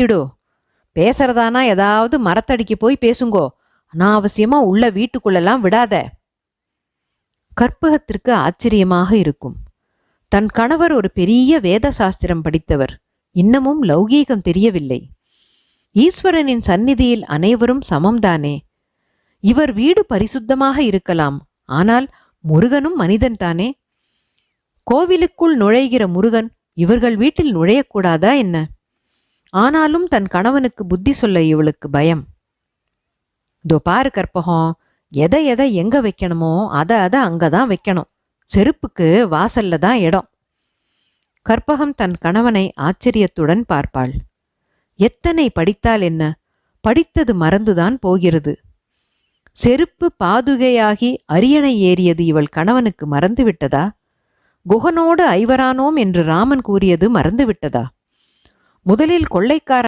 நிறுத்திடு. பேசுறதானா ஏதாவது மரத்தடிக்கு போய் பேசுங்கோ. அனாவசியமா உள்ள வீட்டுக்குள்ளெல்லாம் விடாத. கற்பகத்திற்கு ஆச்சரியமாக இருக்கும். தன் கணவர் ஒரு பெரிய வேத சாஸ்திரம் படித்தவர். இன்னமும் லௌகீகம் தெரியவில்லை. ஈஸ்வரனின் சந்நிதியில் அனைவரும் சமம்தானே. இவர் வீடு பரிசுத்தமாக இருக்கலாம். ஆனால் முருகனும் மனிதன்தானே? கோவிலுக்குள் நுழைகிற முருகன் இவர்கள் வீட்டில் நுழையக்கூடாதா என்ன? ஆனாலும் தன் கணவனுக்கு புத்தி சொல்ல இவளுக்கு பயம். இதோ பாரு கற்பகம் எதை எதை எங்க வைக்கணுமோ அதை அதை அங்கதான் வைக்கணும். செருப்புக்கு வாசல்ல தான் இடம். கற்பகம் தன் கணவனை ஆச்சரியத்துடன் பார்ப்பாள். எத்தனை படித்தால் என்ன? படித்தது மறந்துதான் போகிறது. செருப்பு பாதுகையாகி அரியணை ஏறியது இவள் கணவனுக்கு மறந்துவிட்டதா? குகனோடு ஐவரானோம் என்று ராமன் கூறியது மறந்துவிட்டதா? முதலில் கொள்ளைக்காரன்